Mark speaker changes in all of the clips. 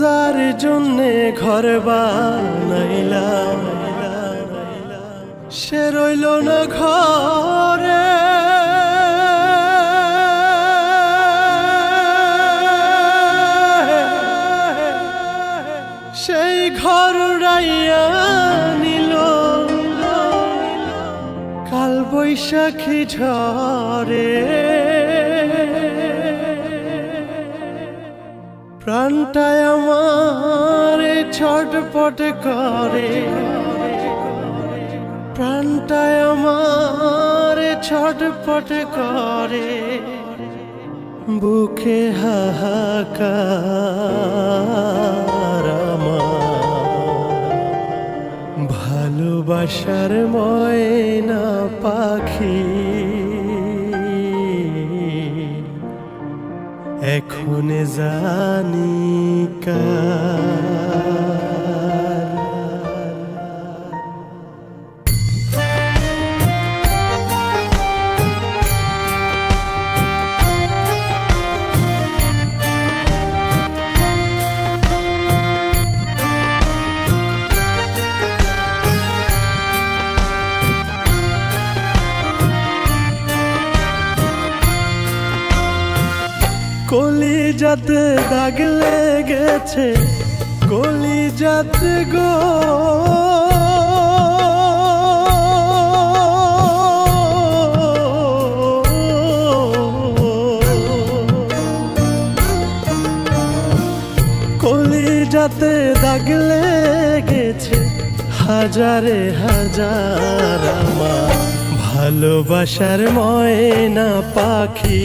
Speaker 1: যার জন্যে ঘর বানাইলাম। সে রইল না ঘরে। সেই ঘর নিল। কাল বৈশাখী ঝরে প্রাণটায় আমার ছটপট করে। প্রাণটায় আমার ছটপট করে। বুকে হাহাকার ভালোবাসার ময়না পাখি এখন জানি যাতে দাগ লেগেছে কলি যাতে গো। যাতে দাগ লেগেছে, হাজারে হাজার আমার ভালোবাসার ময়না পাখি।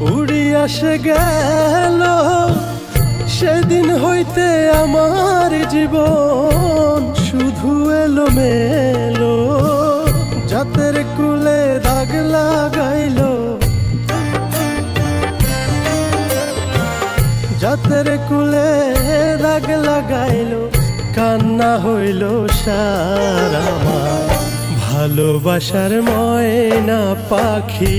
Speaker 1: উড়িয়া সে গেল। সেদিন হইতে আমার জীবন শুধু এলো মেলো জাতের কুলে দাগ লাগাইল। জাতের কুলে দাগ লাগাইল। কান্না হইল সারা ভালোবাসার ময়না পাখি।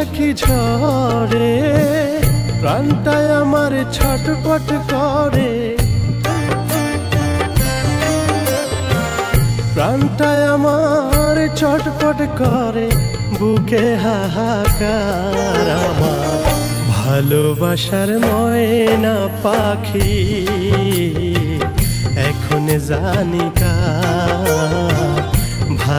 Speaker 1: বৈশাখী ঝরে প্রাণটায় আমার ছটপট করে। প্রাণটায় আমার ছটপট করে, বুকে হাহাকার আমার। ভালোবাসার ময়না পাখি, এখন জানি কার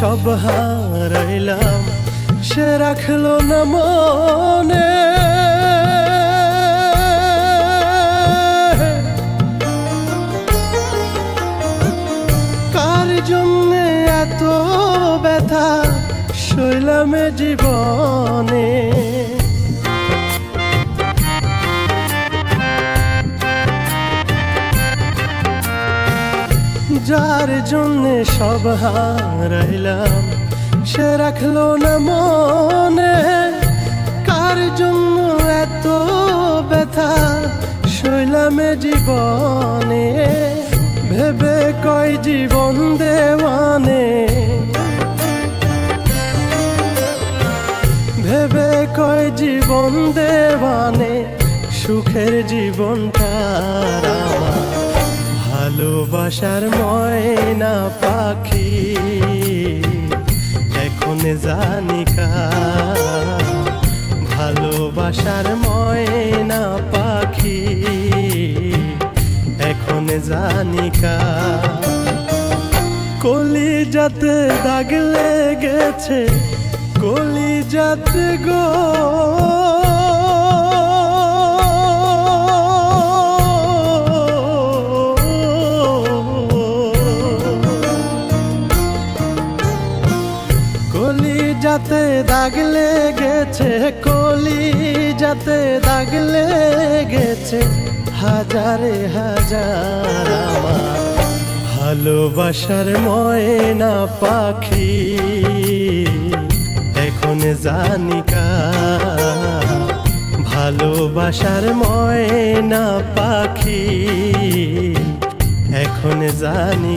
Speaker 1: সব হারাইলাম। সে রাখল না মনে। কার জন্যে এত ব্যথা? শৈলামে জীবনে। যার জন্যে সব হারাইলাম সে রাখল না মনে কার জন্য এত ব্যথা? শৈলামে জীবনে, ভেবে কয় জীবন দেওয়ানে। ভেবে কয় জীবন দেওয়ানে, সুখের জীবনটা ভালোবাসার ময়না পাখি। এখন জানি কার ভালোবাসার ময়না পাখি। এখন জানি কার কলি যাতে দাগ লেগেছে কলি যাতে গো। দাগ লেগেছে কলি যাতে দাগ লেগেছে, হাজারে হাজার ভালোবাসার ময়না পাখি। এখন জানিকা ভালোবাসার ময়না পাখি। এখন জানি